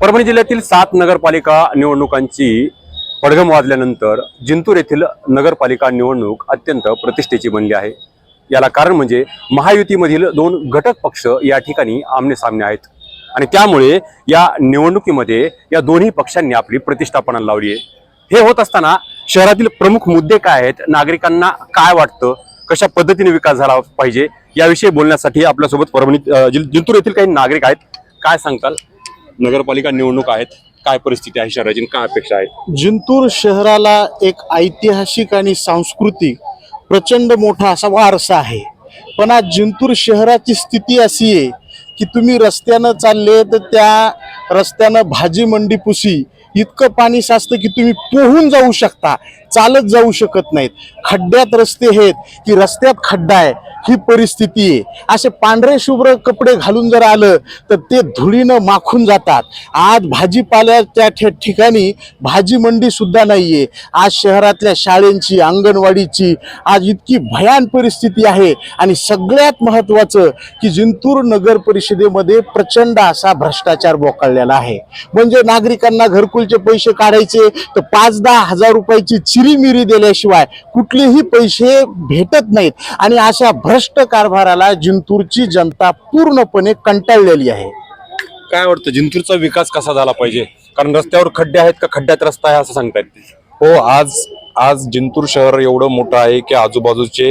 परभणी जिल्ह्यातील सात नगरपालिका निवडणुकांची पडघम वाजल्यानंतर जिंतूर येथील नगरपालिका निवडणूक अत्यंत प्रतिष्ठेची बनली आहे. याला कारण म्हणजे महायुतीमधील दोन घटक पक्ष या ठिकाणी आमने सामने आहेत. आणि त्यामुळे या निवडणुकीमध्ये या दोन्ही पक्षांनी आपली प्रतिष्ठापना लावली आहे. हे होत असताना शहरातील प्रमुख मुद्दे काय आहेत? नागरिकांना काय वाटतं? कशा पद्धतीने विकास झाला पाहिजे? याविषयी बोलण्यासाठी आपल्यासोबत परभणी जिंतूर येथील काही नागरिक आहेत. काय सांगताल? नगरपालिका निवडणूक आहेत काय परिस्थिती आहे शहराची काय अपेक्षा आहेत? जिंतूर शहराला एक ऐतिहासिक आणि सांस्कृतिक प्रचंड मोठा असा वारसा आहे. पण आज जिंतूर शहराची स्थिती अशी आहे की तुम्ही रस्त्यानं चालले तर त्या रस्त्यानं भाजी मंडी पुसी इतकं पाणी साचतं की तुम्ही पोहून जाऊ शकता. चालत जाऊ शकत नाहीत. खड्ड्यात रस्ते आहेत की रस्त्यात खड्डा आहे ही परिस्थिती आहे. असे पांढरे शुभ्र कपडे घालून जर आलं तर ते धुळीनं माखून जातात. आज भाजीपाल्याच्या ठिकाणी भाजी मंडी सुद्धा नाहीये. आज शहरातल्या शाळेंची अंगणवाडीची आज इतकी भयान परिस्थिती आहे. आणि सगळ्यात महत्वाचं की जिंतूर नगर परिषदेमध्ये प्रचंड असा भ्रष्टाचार बोकाळलेला आहे. म्हणजे नागरिकांना घरकुलचे पैसे काढायचे तर पाच दहा हजार रुपयाची चिरीमिरी दिल्याशिवाय कुठलेही पैसे भेटत नाहीत. आणि अशा भ्रष्ट कारभाराला जिंतूरची जनता पूर्णपणे कंटाळलेली आहे. काय वाटतं जिंतूरचा विकास कसा झाला पाहिजे? कारण रस्त्यावर खड्डे आहेत का खड्ड्यात रस्ता आहे असं सांगतायत हो आज आज जिंतूर शहर एवढं मोठं आहे की आजूबाजूचे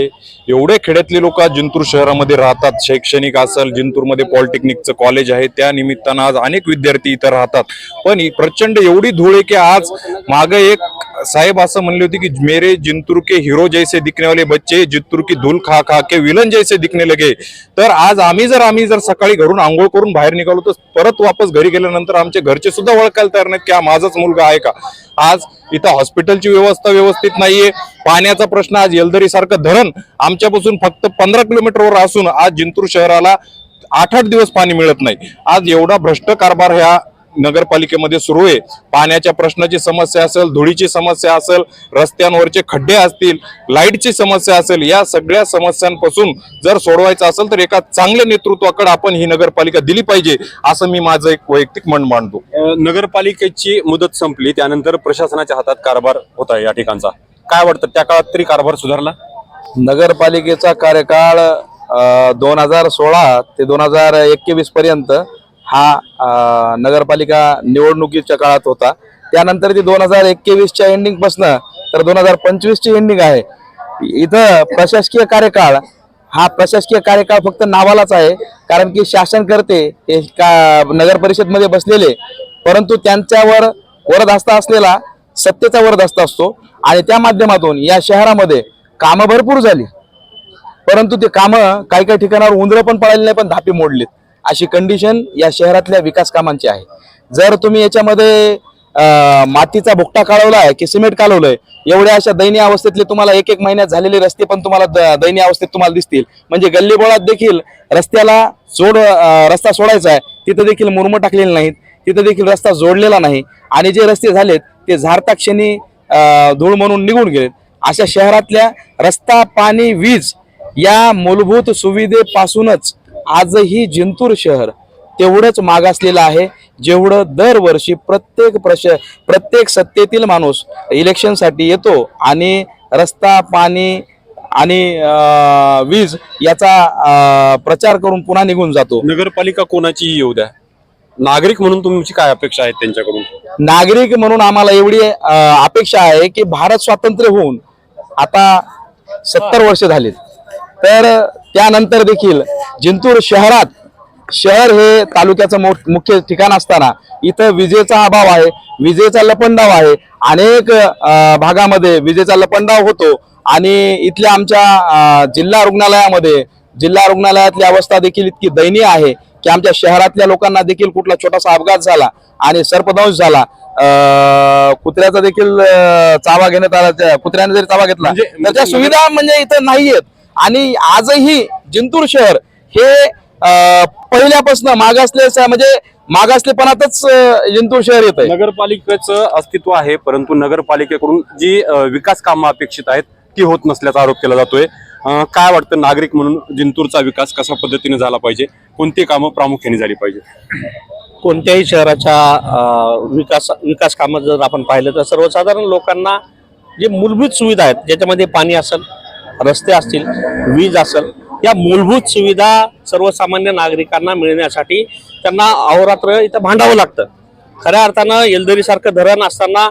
एवढे खेड्यातले लोक आज जिंतूर शहरामध्ये राहतात. शैक्षणिक असेल जिंतूरमध्ये पॉलिटेक्निकचं कॉलेज आहे त्या निमित्तानं आज अनेक विद्यार्थी इथं राहतात. पण प्रचंड एवढी धूळ आहे की आज मागे एक साहेब असं म्हणले होते की मेरे जिंतूर के हिरो जैसे दिखने वाले बच्चे जिंतूर की धूल खा खा के विलन जैसे दिखने लगे. तर आज आम्ही जर आम्ही जर सकाळी घरून आंघोळ करून बाहेर निघालो तर परत वापस घरी गेल्यानंतर आमचे घरचे सुद्धा ओळखायला तयार नाहीत की हा माझाच मुलगा आहे का? आज इथं हॉस्पिटलची व्यवस्था व्यवस्थित नाहीये. पाण्याचा प्रश्न आज येलदरी सारखं धरण आमच्यापासून फक्त पंधरा किलोमीटरवर असून आज जिंतूर शहराला आठ आठ दिवस पाणी मिळत नाही. आज एवढा भ्रष्ट कारभार ह्या नगरपालिकेमध्ये सुरू आहे. पाण्याच्या प्रश्नाची समस्या असेल धुळीची समस्या असेल रस्त्यांवरचे खड्डे असतील लाईटची समस्या असेल या सगळ्या समस्यांपासून जर सोडवायचं असेल तर एका चांगल्या नेतृत्वाकडे आपण ही नगरपालिका दिली पाहिजे असं मी माझं एक वैयक्तिक मन मांडतो नगरपालिकेची मुदत संपली त्यानंतर प्रशासनाच्या हातात कारभार होता या ठिकाणचा. काय वाटतं त्या काळात तरी कारभार सुधारला? नगरपालिकेचा कार्यकाळ दोन हजार सोळा ते दोन हजार एकवीस पर्यंत हा नगरपालिका निवडणुकीच्या काळात होता. त्यानंतर ती दोन हजार एकवीसच्या एंडिंगपासनं तर दोन हजार पंचवीसची एंडिंग आहे. इथं प्रशासकीय कार्यकाळ हा प्रशासकीय कार्यकाळ फक्त नावालाच आहे. कारण की शासनकर्ते हे का नगर परिषदमध्ये बसलेले. परंतु त्यांच्यावर वरदहस्ता असलेला सत्तेचा वरदहस्ता असतो. आणि त्या माध्यमातून या शहरामध्ये कामं भरपूर झाली. परंतु ते कामं काही काही ठिकाणावर उंदरं पण पळाली नाही पण धापी मोडलीत. अशी कंडिशन या शहरातल्या विकास कामांची आहे. जर तुम्ही याच्यामध्ये मातीचा भुकटा आहे की सिमेंट काढवलंय एवढ्या अशा दयनीय अवस्थेतले तुम्हाला एक एक महिन्यात झालेले रस्ते पण तुम्हाला द- दयनीय अवस्थेत तुम्हाला दिसतील. म्हणजे गल्लीबोळात देखील रस्त्याला जोड रस्ता सोडायचा आहे तिथं देखील मुरम टाकलेले नाहीत. तिथं देखील रस्ता जोडलेला नाही. आणि जे रस्ते झालेत ते झारता क्षणी धूळ म्हणून निघून गेलेत. अशा शहरातल्या रस्ता पाणी वीज या मूलभूत सुविधेपासूनच आजही जिंतूर शहर तेवढंच मागासलेलं आहे. जेवढं दरवर्षी प्रत्येक प्रश प्रत्येक सत्तेतील माणूस इलेक्शनसाठी येतो आणि रस्ता पाणी आणि वीज याचा प्रचार करून पुन्हा निघून जातो. नगरपालिका कोणाचीही येऊ द्या. नागरिक म्हणून तुमची काय अपेक्षा आहेत त्यांच्याकडून? नागरिक म्हणून आम्हाला एवढी अपेक्षा आहे की भारत स्वातंत्र्य होऊन आता सत्तर वर्ष झालीत. तर त्यानंतर देखील जिंतूर शहरात शहर हे तालुक्याचं मोठ मुख्य ठिकाण असताना इथं विजेचा अभाव आहे विजेचा लपंडाव आहे. अनेक भागामध्ये विजेचा लपंडाव होतो आणि इथल्या आमच्या जिल्हा रुग्णालयामध्ये जिल्हा रुग्णालयातली अवस्था देखील इतकी दयनीय आहे की आमच्या शहरातल्या लोकांना देखील कुठला छोटासा अपघात झाला आणि सर्पदंश झाला. कुत्र्याचा देखील चावा घेण्यात आला त्या- कुत्र्याने जरी चावा घेतला म्हणजे- तर त्या सुविधा म्हणजे इथं नाहीयेत. आणि आजही जिंतूर शहर हे पहिल्यापासून मागासले म्हणजे मागासलेपणातच जिंतूर शहर येत आहे नगरपालिकेचं अस्तित्व आहे परंतु नगरपालिकेकडून जी विकास कामं अपेक्षित आहेत ती होत नसल्याचा आरोप केला जातोय. काय वाटतं नागरिक म्हणून जिंतूरचा विकास कशा पद्धतीने झाला पाहिजे? कोणती कामं प्रामुख्याने झाली पाहिजे? कोणत्याही शहराच्या अ, विकास विकास कामात जर आपण पाहिलं तर सर्वसाधारण लोकांना जे मूलभूत सुविधा आहेत ज्याच्यामध्ये पाणी असेल रस्ते असतील वीज असेल या मूलभूत सुविधा सर्वसामान्य नागरिकांना मिळण्यासाठी त्यांना अहोरात्र इथं भांडावं लागतं. खऱ्या अर्थानं येलदरीसारखं धरण असताना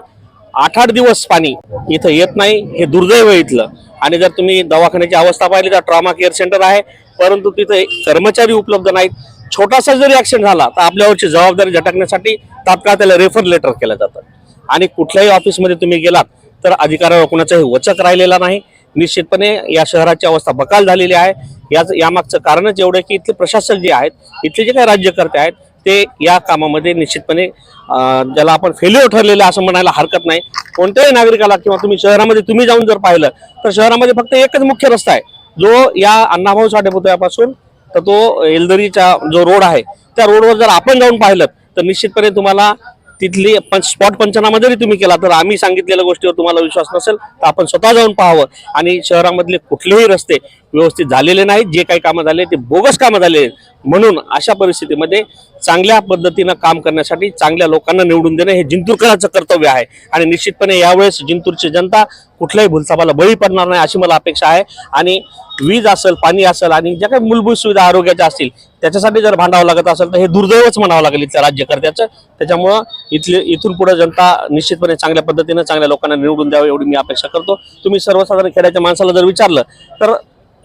आठ आठ दिवस पाणी इथं येत नाही हे दुर्दैव इथलं. आणि जर तुम्ही दवाखान्याची अवस्था पाहिली तर ट्रॉमा केअर सेंटर आहे परंतु तिथे कर्मचारी उपलब्ध नाहीत. छोटासा जरी ऍक्सिडेंट झाला तर आपल्यावरची जबाबदारी झटकण्यासाठी तात्काळ त्याला रेफर लेटर केलं जातं. आणि कुठल्याही ऑफिसमध्ये तुम्ही गेलात तर अधिकाऱ्यावर कुणाचाही वचक राहिलेला नाही. निश्चितपणे या शहराची अवस्था बकाल झालेली आहे. याच यामागचं कारणच एवढं की इथले प्रशासक जे आहेत इथले जे काही राज्यकर्ते आहेत ते या कामामध्ये निश्चितपणे ज्याला आपण फेल्युअर ठरलेलं असं म्हणायला हरकत नाही. कोणत्याही नागरिकाला किंवा तुम्ही शहरामध्ये तुम्ही जाऊन जर पाहिलं तर शहरामध्ये फक्त एकच मुख्य रस्ता आहे. जो या अण्णाभाऊ साठे पुतळ्यापासून तर तो एलदरीचा जो रोड आहे त्या रोडवर जर आपण जाऊन पाहिलं तर निश्चितपणे तुम्हाला तिथली पण स्पॉट पंचनामा जरी तुम्ही केला तर आम्ही सांगितलेल्या गोष्टीवर तुम्हाला विश्वास नसेल तर आपण स्वतः जाऊन पाहावं. आणि शहरामधले कुठलेही रस्ते व्यवस्थित झालेले नाहीत जे काही कामं झाले ते बोगस कामं झाले आहेत. म्हणून अशा परिस्थितीमध्ये चांगल्या पद्धतीनं काम करण्यासाठी चांगल्या लोकांना निवडून देणं हे जिंतूरकरांचं कर्तव्य आहे. आणि निश्चितपणे यावेळेस जिंतूरची जनता कुठल्याही भुलसापाला बळी पडणार नाही अशी मला अपेक्षा आहे. आणि वीज असेल पाणी असेल आणि ज्या काही मूलभूत सुविधा आरोग्याच्या असतील त्याच्यासाठी जर भांडावं लागत असेल तर हे दुर्दैवच म्हणावं लागेल इथल्या राज्यकर्त्याचं. त्याच्यामुळं इथले इथून पुढे जनता निश्चितपणे चांगल्या पद्धतीनं चांगल्या लोकांना निवडून द्यावं एवढी मी अपेक्षा करतो. तुम्ही सर्वसाधारण खेड्याच्या माणसाला जर विचारलं तर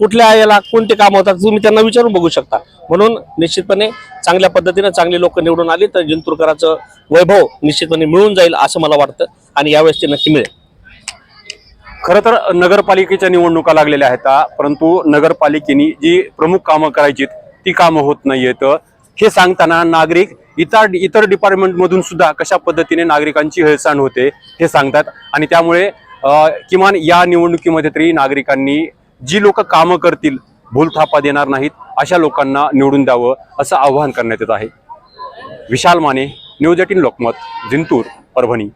कुठल्या याला कोणते काम होतात तुम्ही त्यांना विचारून बघू शकता. म्हणून निश्चितपणे चांगल्या पद्धतीनं चांगली लोक निवडून आली तर जिंतूरकराचं वैभव निश्चितपणे मिळून जाईल असं मला वाटतं आणि यावेळेस ते नक्की मिळेल. खरं तर नगरपालिकेच्या निवडणुका लागलेल्या आहेत परंतु नगरपालिकेने जी प्रमुख कामं करायची ती कामं होत नाहीयेत. हे सांगताना नागरिक इतर इतर डिपार्टमेंटमधून सुद्धा कशा पद्धतीने नागरिकांची हेळसांड होते हे सांगतात. आणि त्यामुळे किमान या निवडणुकीमध्ये तरी नागरिकांनी जी लोक कामं करतील भूलथापा देणार नाहीत अशा लोकांना निवडून द्यावं असं आवाहन करण्यात येत आहे. Vishal Mane news eighteen Lokmat Jintur Parbhani.